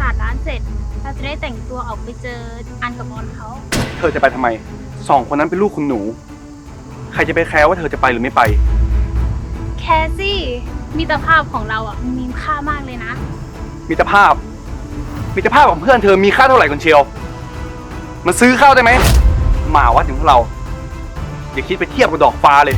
สะอาดร้านเสร็จ เราจะได้แต่งตัวออกไปเจออันกับบอลเขา เธอจะไปทำไม สองคนนั้นเป็นลูกคุณหนู ใครจะไปแคร์ว่าเธอจะไปหรือไม่ไป แคซี่มิตรภาพของเราอะมันมีค่ามากเลยนะ มิตรภาพ มิตรภาพของเพื่อนเธอมีค่าเท่าไหร่กันเชียว มันซื้อข้าวได้ไหมหมาวัดอย่างพวกเรา อย่าคิดไปเทียบกับดอกฟ้าเลย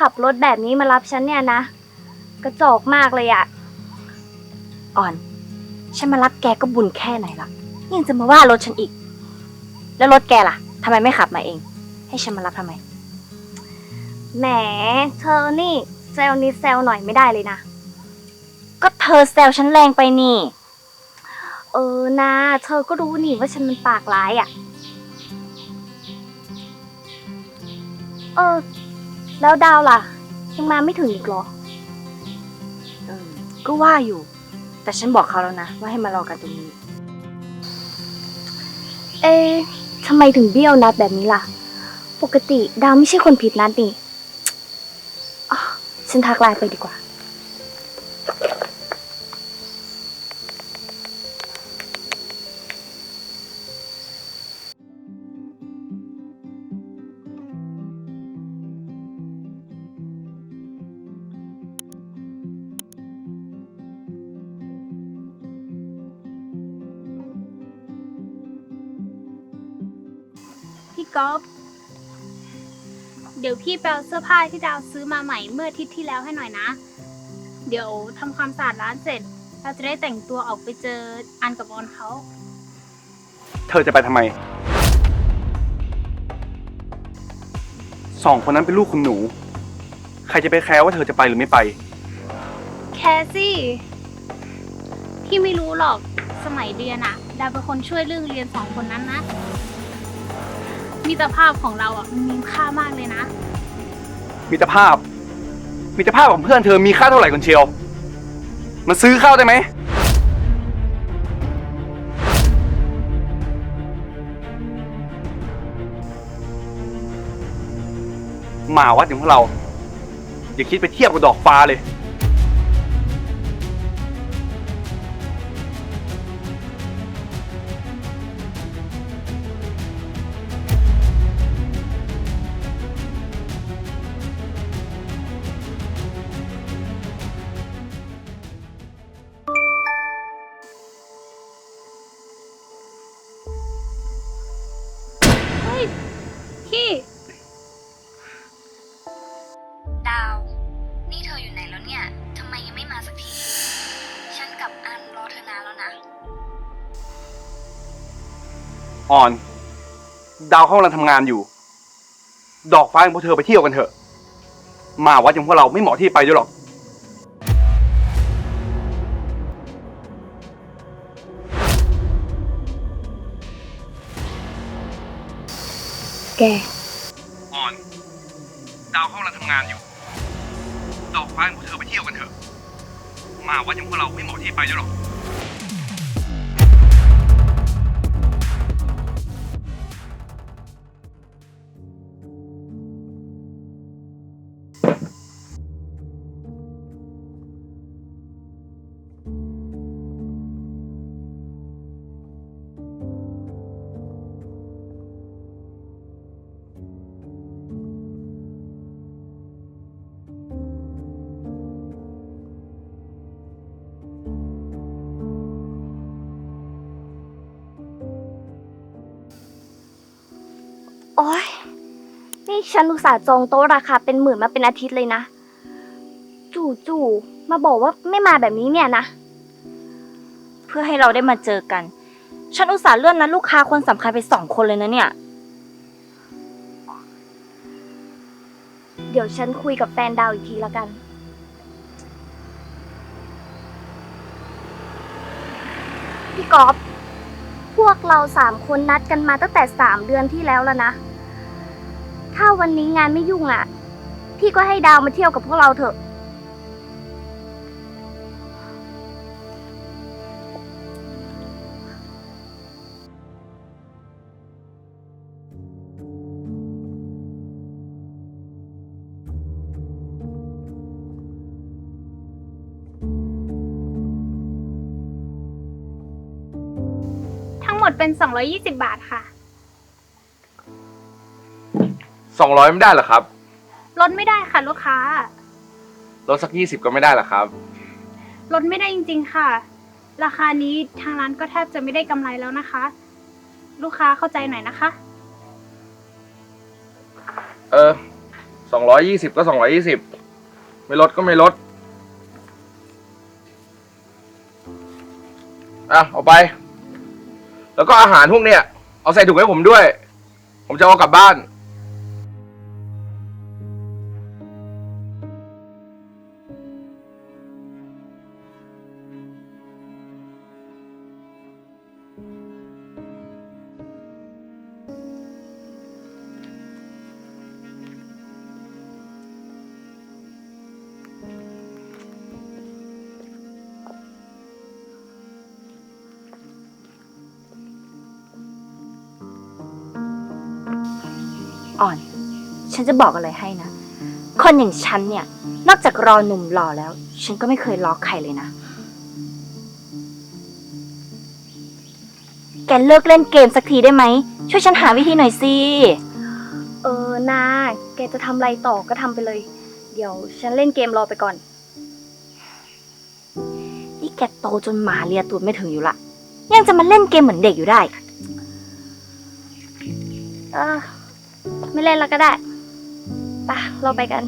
ขับรถแบบนี้มารับฉันเนี่ยนะ กระจอกมากเลยอะอ่อน ฉันมารับแกก็บุญแค่ไหนล่ะ ยังจะมาว่ารถฉันอีก แล้วรถแกล่ะทำไมไม่ขับมาเอง ให้ฉันมารับทำไม แหม เธอนี่เซลนิดเซลหน่อยไม่ได้เลยนะ ก็เธอเซลฉันแรงไปนี่ เออนะเธอก็รู้นี่ว่าฉันมันปากร้ายอะเออ แล้วดาวล่ะ ยังมาไม่ถึงอีกเหรอ เออ ก็ว่าอยู่ แต่ฉันบอกเขาแล้วนะ ว่าให้มารอกันตรงนี้ เอ๊ะทำไมถึงเบี้ยวนัดแบบนี้ล่ะ ปกติดาวไม่ใช่คนผิดนัดนี่อ๋อฉันทักไลน์ไปดีกว่า ก๊อฟเดี๋ยวพี่ไปเอาเสื้อผ้าที่ดาวซื้อมาใหม่เมื่ออาทิตย์ที่แล้วให้หน่อยนะ เดี๋ยวทำความสะอาดร้านเสร็จ เราจะได้แต่งตัวออกไปเจออันกับบอลเขา เธอจะไปทำไม สองคนนั้นเป็นลูกคุณหนู ใครจะไปแคร์ว่าเธอจะไปหรือไม่ไป แคซี่ พี่ไม่รู้หรอกสมัยเรียนอะดาวเป็นคนช่วยเรื่องเรียนสองคนนั้นนะ มิตรภาพของเราอะมันมีค่ามากเลยนะ มิตรภาพ มิตรภาพของเพื่อนเธอมีค่าเท่าไหร่กันเชียว มันซื้อข้าวได้ไหม หมาวัดอย่างพวกเรา อย่าคิดไปเทียบกับดอกฟ้าเลย ฮ้ย พี่ ดาว นี่เธออยู่ไหนแล้วเนี่ย ทำไมยังไม่มาสักที ฉันกับอันรอเธอนานแล้วนะ อ่อน ดาวเขากำลังทำงานอยู่ ดอกฟ้าอย่างพวกเธอไปเที่ยวกันเถอะหมาวัดอย่างพวกเราไม่เหมาะที่ไปด้วยหรอก แกอ่อน ดาวเขากำลังทำงานอยู่ ดอกฟ้าอย่างพวกเธอไปเที่ยวกันเถอะ มาว่าอย่างพวกเราไม่เหมาะที่ไปด้วยหรอก นี่ฉันอุตส่าห์จองโต๊ะราคาเป็นหมื่นมาเป็นอาทิตย์เลยนะ จู่ๆมาบอกว่าไม่มาแบบนี้เนี่ยนะ เพื่อให้เราได้มาเจอกัน ฉันอุตส่าห์เลื่อนนัดลูกค้าคนสำคัญไปสองคนเลยนะเนี่ย เดี๋ยวฉันคุยกับแฟนดาวอีกทีละกัน พี่กอฟพวกเราสามคนนัดกันมาตั้งแต่สามเดือนที่แล้วแล้วนะ ถ้าวันนี้งานไม่ยุ่งอะ่ะพี่ก็ให้ดาวมาเที่ยวกับพวกเราเถอะ ทั้งหมดเป็น 220 บาทค่ะ สองร้อยไม่ได้เหรอครับ ลดไม่ได้ค่ะลูกค้า ลดสักยี่สิบก็ไม่ได้เหรอครับ ลดไม่ได้จริงๆค่ะ ราคานี้ทางร้านก็แทบจะไม่ได้กำไรแล้วนะคะ ลูกค้าเข้าใจหน่อยนะคะ เออสองร้อยยี่สิบก็สองร้อยยี่สิบไม่ลดก็ไม่ลดอะเอาไป แล้วก็อาหารพวกเนี้ยเอาใส่ถุงให้ผมด้วย ผมจะเอากลับบ้าน อ่อน ฉันจะบอกอะไรให้นะ คนอย่างฉันเนี่ย นอกจากรอหนุ่มหล่อแล้ว ฉันก็ไม่เคยรอใครเลยนะ แกเลิกเล่นเกมสักทีได้ไหม ช่วยฉันหาวิธีหน่อยสิ เออนาแกจะทำอะไรต่อก็ทำไปเลย เดี๋ยวฉันเล่นเกมรอไปก่อน นี่แกโตจนหมาเลียตูดไม่ถึงอยู่ละ ยังจะมาเล่นเกมเหมือนเด็กอยู่ได้ เออ ไม่เล่นแล้วก็ได้ปะเราไปกัน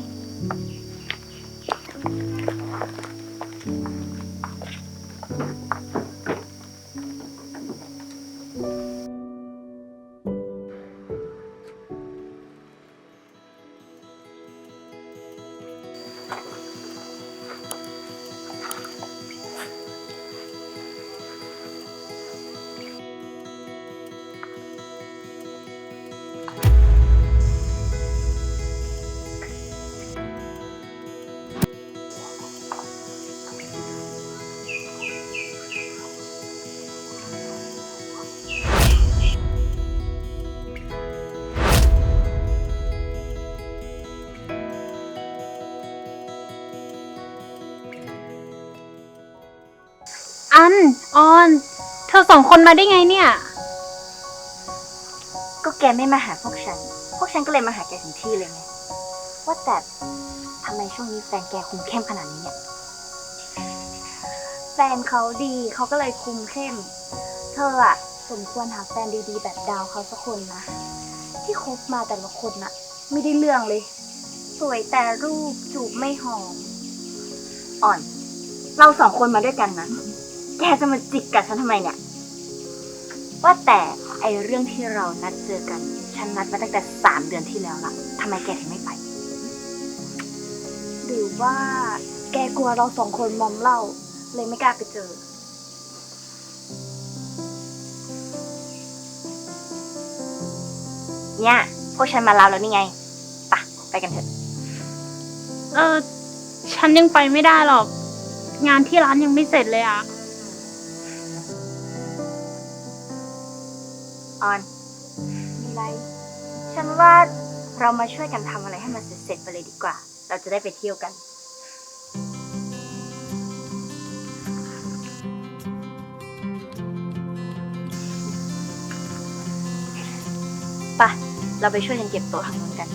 อันออน เธอสองคนมาได้ไงเนี่ย ก็แกไม่มาหาพวกฉัน พวกฉันก็เลยมาหาแกถึงที่เลยไง ว่าแต่ทำไมช่วงนี้แฟนแกคุมเข้มขนาดนี้เนี่ย แฟนเขาดีเขาก็เลยคุมเข้ม เธออะสมควรหาแฟนดีๆ แบบดาวเขาสักคนนะ ที่คบมาแต่ละคนน่ะ ไม่ได้เรื่องเลย สวยแต่รูปจูบไม่หอม อ่อน เราสองคนมาด้วยกันนะ แกจะมาจิกกัดฉันทำไมเนี่ย ว่าแต่ไอเรื่องที่เรานัดเจอกัน ฉันนัดมาตั้งแต่สามเดือนที่แล้วละทำไมแกถึงไม่ไป หรือว่าแกกลัวเราสองคนมอมเหล้าเลยไม่กล้าไปเจอ เนี่ยพวกฉันมารับแล้วนี่ไงไปะไปกันเถอะ เออ ฉันยังไปไม่ได้หรอก งานที่ร้านยังไม่เสร็จเลยอะ ออนมีไร ฉันว่าเรามาช่วยกันทำอะไรให้มันเสร็จๆไปเลยดีกว่า เราจะได้ไปเที่ยวกัน ไป เราไปช่วยกันเก็บโต๊ะทางนู้นกัน